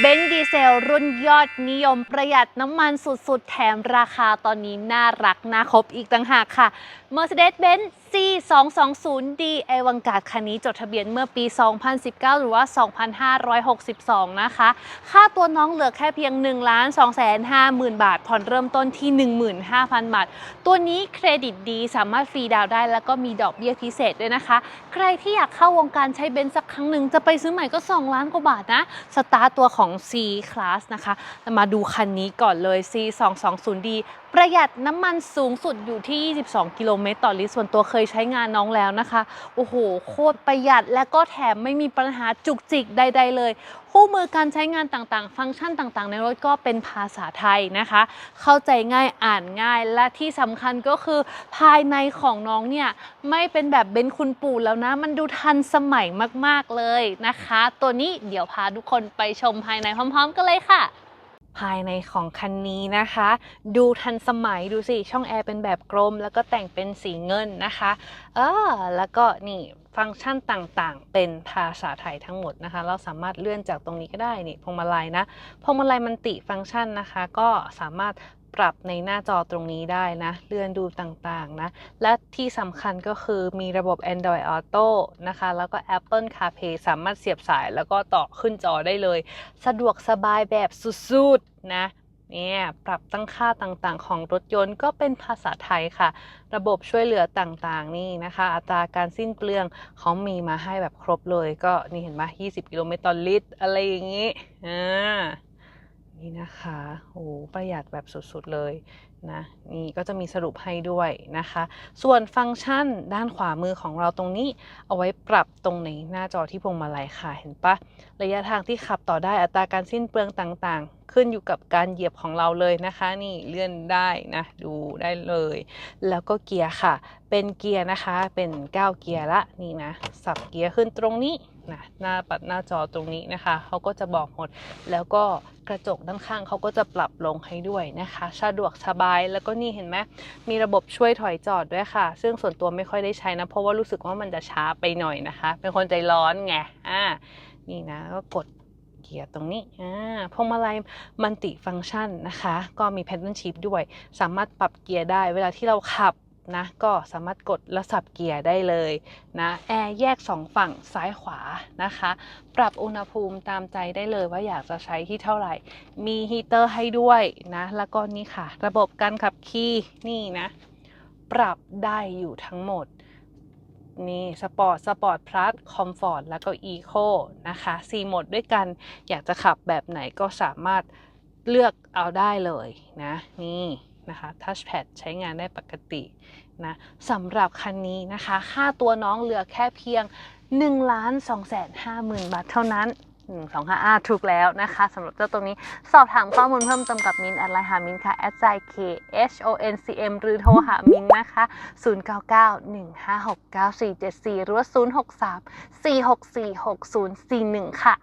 เบนซ์ดีเซลรุ่นยอดนิยมประหยัดน้ำมันสุดๆ แถมราคาตอนนี้น่ารักน่าคบอีกต่างหากค่ะ Mercedes-Benz C220D ไอวังกาดคันนี้จดทะเบียนเมื่อปี 2019 หรือว่า 2562 นะคะ ค่าตัวน้องเหลือแค่เพียง 1 2 5 0 0 0 0 บาท ผ่อนเริ่มต้นที่ 15,000 บาท ตัวนี้เครดิตดีสามารถฟรีดาวน์ได้ แล้วก็มีดอกเบี้ยพิเศษด้วยนะคะ ใครที่อยากเข้าวงการใช้เบนซ์สักครั้งหนึ่งจะไปซื้อใหม่ก็ 2 ล้านกว่าบาทนะ สตาร์ตตัวของของ C Class นะคะ มาดูคันนี้ก่อนเลย C 2 2 0 D ประหยัดน้ำมันสูงสุดอยู่ที่ 22 กิโลเมตรต่อลิตรส่วนตัวเคยใช้งานน้องแล้วนะคะ โอ้โห โคตรประหยัดและก็แถมไม่มีปัญหาจุกจิกใด ๆ เลย คู่มือการใช้งานต่างๆ ฟังก์ชันต่างๆ ในรถก็เป็นภาษาไทยนะคะ เข้าใจง่ายอ่านง่าย และที่สำคัญก็คือภายในของน้องเนี่ยไม่เป็นแบบเบนซ์คุณปู่แล้วนะ มันดูทันสมัยมากๆเลยนะคะ ตัวนี้เดี๋ยวพาทุกคนไปชมภายในพร้อม ๆ กันเลยค่ะ ภายในของคันนี้นะคะ ดูทันสมัยดูสิ ช่องแอร์เป็นแบบกลม แล้วก็แต่งเป็นสีเงินนะคะ เออแล้วก็นี่ ฟังก์ชันต่างๆ เป็นภาษาไทยทั้งหมดนะคะ เราสามารถเลื่อนจากตรงนี้ก็ได้นี่พวงมาลัยนะพวงมาลัยมันติฟังก์ชันนะคะ ก็สามารถปรับในหน้าจอตรงนี้ได้นะ เลื่อนดูต่างๆนะ และที่สำคัญก็คือมีระบบ Android Auto นะคะ แล้วก็ Apple CarPlay สามารถเสียบสายแล้วก็ต่อขึ้นจอได้เลย สะดวกสบายแบบสุดๆนะ เนี่ยปรับตั้งค่าต่างๆ ของรถยนต์ก็เป็นภาษาไทยค่ะ ระบบช่วยเหลือต่างๆ นี่นะคะ อัตราการสิ้นเปลืองเขามีมาให้แบบครบเลย ก็นี่เห็นไหม20 กิโลเมตรต่อลิตร อะไรอย่างนี้อ่านี่นะคะโอ้ประหยัดแบบสุดๆเลย นะนี่ก็จะมีสรุปให้ด้วยนะคะ ส่วนฟังก์ชันด้านขวามือของเราตรงนี้ เอาไว้ปรับตรงในหน้าจอที่พวงมาลัยค่ะเห็นปะระยะทางที่ขับต่อได้อัตราการสิ้นเปลืองต่างๆ ขึ้นอยู่กับการเหยียบของเราเลยนะคะ นี่เลื่อนได้นะดูได้เลย แล้วก็เกียร์ค่ะ เป็นเกียร์นะคะเป็น9เกียร์ละนี่นะสับเกียร์ขึ้นตรงนี้นะหน้าปัดหน้าจอตรงนี้นะคะเขาก็จะบอกหมด แล้วก็กระจกด้านข้างเขาก็จะปรับลงให้ด้วยนะคะ สะดวกสบายแล้วก็นี่เห็นไหมมีระบบช่วยถอยจอดด้วยค่ะ ซึ่งส่วนตัวไม่ค่อยได้ใช้นะ เพราะว่ารู้สึกว่ามันจะช้าไปหน่อยนะคะ เป็นคนใจร้อนไงอ่านี่นะก็กดเกียร์ตรงนี้อ่าพวงมาลัยมันติฟังก์ชันนะคะ ก็มีแพตเทิร์นชีพด้วย สามารถปรับเกียร์ได้ เวลาที่เราขับ นะก็สามารถกดและสับเกียร์ได้เลยนะแอร์แยกสองฝั่งซ้ายขวานะคะ ปรับอุณหภูมิตามใจได้เลยว่าอยากจะใช้ที่เท่าไหร่ มีฮีเตอร์ให้ด้วยนะแล้วก็นี่ค่ะ ระบบการขับขี่นี่นะ ปรับได้อยู่ทั้งหมดนี่สปอร์ต สปอร์ตพลัสคอมฟอร์ตแล้วก็อีโคนะคะ4โหมดด้วยกันอยากจะขับแบบไหนก็สามารถเลือกเอาได้เลยนะ นี่ นะคะทัชแพดใช้งานได้ปกตินะสำหรับคันนี้นะคะ ค่าตัวน้องเหลือแค่เพียง1ล้าน2แสน5หมื่นบาทเท่านั้น1 2 5 5ถูกแล้วนะคะสำหรับเจ้าตัวนี้สอบถามข้อมูลเพิ่มเติมกับมินอดไลน์หามินค่ะ at z k h o n c m หรือโทรหามินนะคะ 0991569474 หรือว่า 063 464 6041 ค่ะ